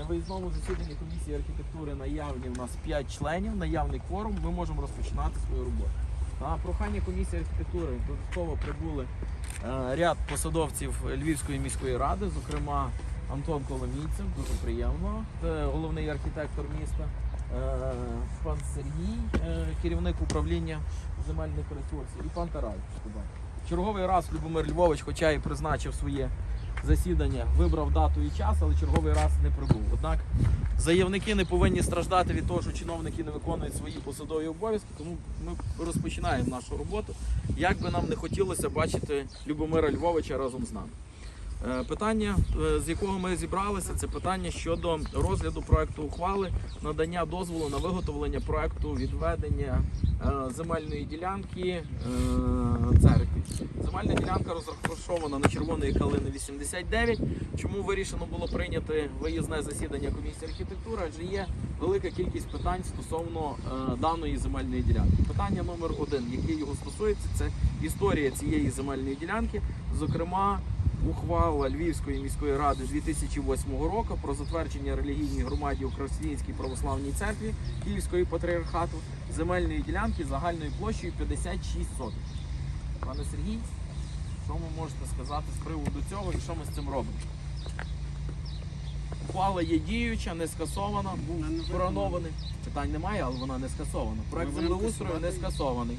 На виїзному засіданні комісії архітектури наявні у нас 5 членів, наявний кворум, ми можемо розпочинати свою роботу. На прохання комісії архітектури додатково прибули е, ряд посадовців Львівської міської ради, зокрема Антон Коломійцев, дуже приємно, це головний архітектор міста, е, пан Сергій, е, керівник управління земельних ресурсів, і пан Тарас. Черговий раз Любомир Львович, хоча і призначив своє засідання, вибрав дату і час, але черговий раз не прибув. Однак заявники не повинні страждати від того, що чиновники не виконують свої посадові обов'язки, тому ми розпочинаємо нашу роботу. Як би нам не хотілося бачити Любомира Львовича разом з нами. Е, Питання, е, з якого ми зібралися, це питання щодо розгляду проекту ухвали, надання дозволу на виготовлення проекту відведення е, земельної ділянки церкві. Земельна ділянка розташована на червоної калини 89. Чому вирішено було прийняти виїзне засідання комісії архітектури? Адже є велика кількість питань стосовно е, даної земельної ділянки. Питання номер один, яке його стосується, це історія цієї земельної ділянки, зокрема. Ухвала Львівської міської ради 2008 року про затвердження релігійній громаді Українській православній церкві Київської патріархату земельної ділянки загальною площею 56 соток. Пане Сергій, що ви можете сказати з приводу цього і що ми з цим робимо? Ухвала є діюча, не скасована, був коронований. Питань немає, але вона не скасована. Проект землеустрою не скасований.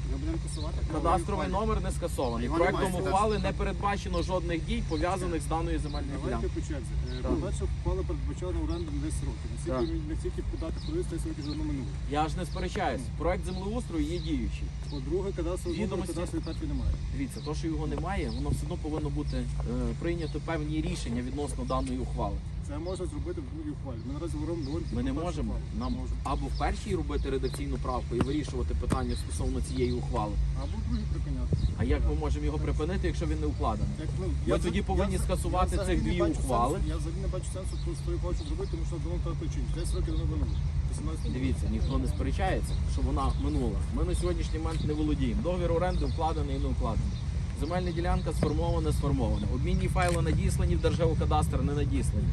Кадастровий номер не скасований. Проектом ухвали не передбачено жодних дій пов'язаних з даною земельною ділянкою. черзі. Е, вколи передбачали оренду на 10 років. Наскільки подати 10 років вже минуло. Я ж не сперечаюсь. Проект землеустрою є діючий. По-друге, кадастровий номер кадастрової карти немає. Дивіться, то, що його немає, воно все одно повинно бути е, прийнято певні рішення відносно даної ухвали. Це можна зробити в другій ухвалі. Ми наразі говоримо говоримо Ми не про першу можемо ухвалу. нам Можемо. або в першій робити редакційну правку і вирішувати питання стосовно цієї ухвали. Або в другій припиняти. А як ми можемо його припинити, якщо він не укладений? Як, ну, Ми я тоді повинні скасувати взагалі цих не дві бачу ухвали. сенсу- Я взагалі не бачу сенсу, що що я хочу зробити, тому що давно так чинить. 10 років воно минуло. 18 років. Дивіться, ніхто не сперечається, що вона минула. Ми на сьогоднішній момент не володіємо. Договір оренди вкладений і не вкладений. Земельна ділянка сформована, сформована. Обмінні файли надіслані в Держгеокадастр, не надіслані.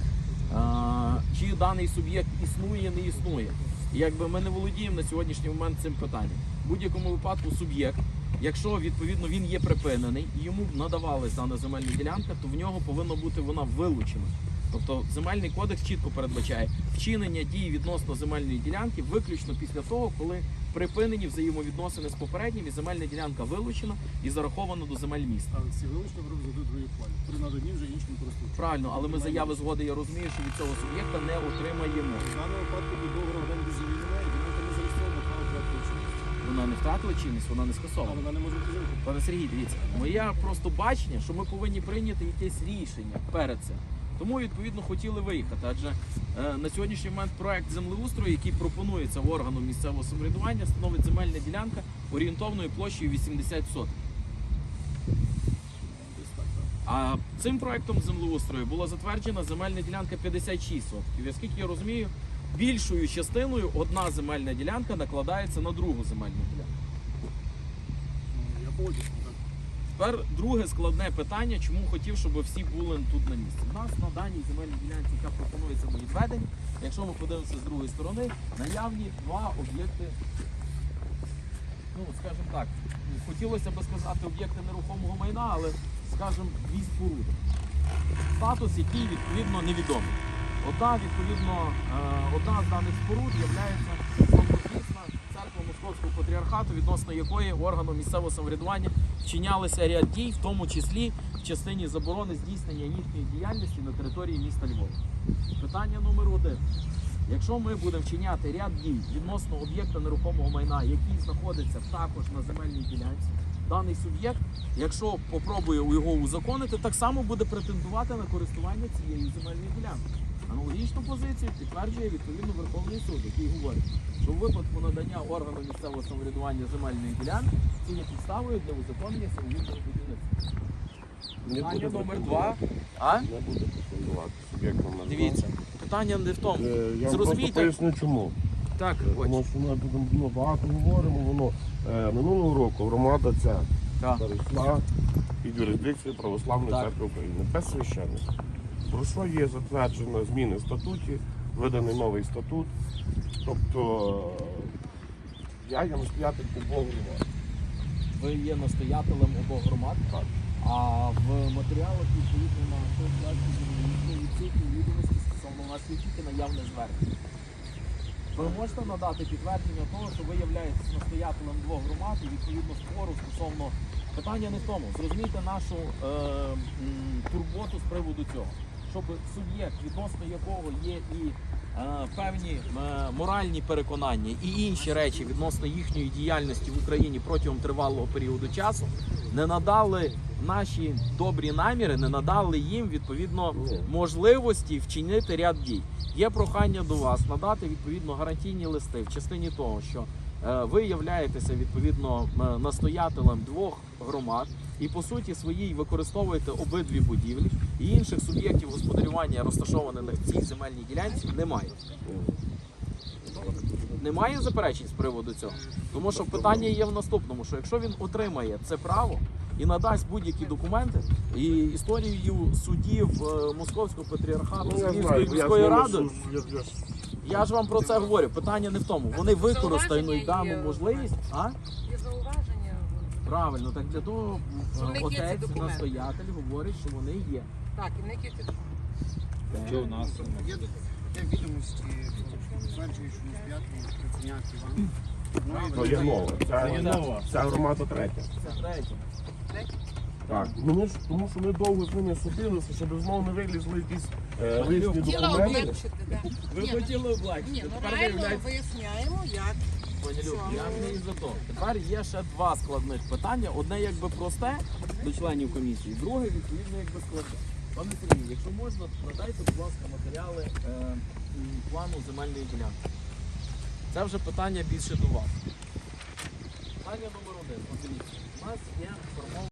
Чи даний суб'єкт існує, не існує. І якби ми не володіємо на сьогоднішній момент цим питанням. В будь-якому випадку суб'єкт, якщо відповідно він є припинений і йому надавалась дана земельна ділянка, то в нього повинна бути вона вилучена. Тобто земельний кодекс чітко передбачає вчинення дій відносно земельної ділянки виключно після того, коли припинені взаємовідносини з попереднім і земельна ділянка вилучена і зарахована до земель міста. Але ці вилучення в другій ухвалі. При наданні вже іншим користувачам. Правильно, але ми заяви згоди, я розумію, що від цього суб'єкта не отримаємо. В даному випадку до договору оренди і не право. Вона не втратила чинність, вона не скасована. вона не може бути жити. Пане Сергій, дивіться, моє просто бачення, що ми повинні прийняти якесь рішення перед цим. Тому відповідно хотіли виїхати. Адже е, на сьогоднішній момент проект землеустрою, який пропонується органу місцевого самоврядування, становить земельна ділянка орієнтовною площею 80 соток. Десь так, так. А цим проектом землеустрою була затверджена земельна ділянка 56 сотків. І Оскільки я розумію, більшою частиною одна земельна ділянка накладається на другу земельну ділянку. Ну, Я. Тепер друге складне питання, чому хотів, щоб всі були тут на місці. У нас на даній земельній ділянці, яка пропонується до відведення, якщо ми подивимося з другої сторони, наявні два об'єкти, ну скажімо так, хотілося би сказати об'єкти нерухомого майна, але скажімо, дві споруди. Статус, який відповідно невідомий. Одна, відповідно, е, одна з даних споруд є церква Московського патріархату, відносно якої органом місцевого самоврядування вчинялися ряд дій, в тому числі в частині заборони здійснення їхньої діяльності на території міста Львова. Питання номер один. Якщо ми будемо вчиняти ряд дій відносно об'єкта нерухомого майна, який знаходиться також на земельній ділянці, даний суб'єкт, якщо попробує його узаконити, так само буде претендувати на користування цією земельною ділянкою. Аналогічну позицію підтверджує відповідно Верховний суд, який говорить, що в випадку надання органу місцевого самоврядування земельної ділянки це є підставою для узаконення самовільного будівництва. Питання номер два. А? Не буде претендувати суб'єктом Дивіться, питання не в тому. Е, Я вам просто Зрозумійте. поясню чому. Так, Тому що ми будемо багато говоримо, воно е, минулого року громада ця Так. перейшла під юрисдикцію Православної Так. церкви України без священника. Про що є затверджено зміни в статуті виданий новий статут. Тобто я є настоятель обох громад. Ви є настоятелем обох громад, Так. а в матеріалах відповідно на що відсутні відомості стосовно у нас є тільки наявне звернення. Ви можете надати підтвердження того, що ви являєтесь настоятелем двох громад і відповідно спору стосовно питання не в тому. Зрозумійте нашу е, турботу з приводу цього, щоб суб'єкт, відносно якого є і е, певні е, моральні переконання і інші речі відносно їхньої діяльності в Україні протягом тривалого періоду часу, не надали наші добрі наміри, не надали їм відповідно можливості вчинити ряд дій. Є прохання до вас надати відповідно гарантійні листи в частині того, що е, ви являєтеся відповідно настоятелем двох громад і по суті своїй використовуєте обидві будівлі і інших суб'єктів господарювання, розташованих в цій земельній ділянці, немає. Немає заперечень з приводу цього. Тому що питання є в наступному: що якщо він отримає це право і надасть будь-які документи, і історію судів е, Московського патріархату, Ну, Київської знаю, я з міської ради, я- я ж- вам про це говорю. Питання не в тому. Вони використають дану можливість. А Є зауваження. правильно, так для того в е, отець, настоятель говорить, що вони є. Так, і в них є ці Те. Що у нас? Є, відомості, що настоятель припиняти вам. То є нова. Це є Ця, громада третя. Це третє. Так. Ну, ми ж, тому що ми довго з ними судилися, щоб знову не вилізли якісь е, лишні Хотіла документи. облегчити. Ви Ні, ну- хотіли облегчити. Ні, ну Тепер реально виявляється, виясняємо, як. Пані Люб, я не за того. Тепер є ще два складних питання. Одне якби просте до членів комісії, друге відповідно якби складне. Пане Сергію, якщо можна, надайте, будь ласка, матеріали е, м, плану земельної ділянки. Це вже питання більше до вас. Питання номер один. У нас є формована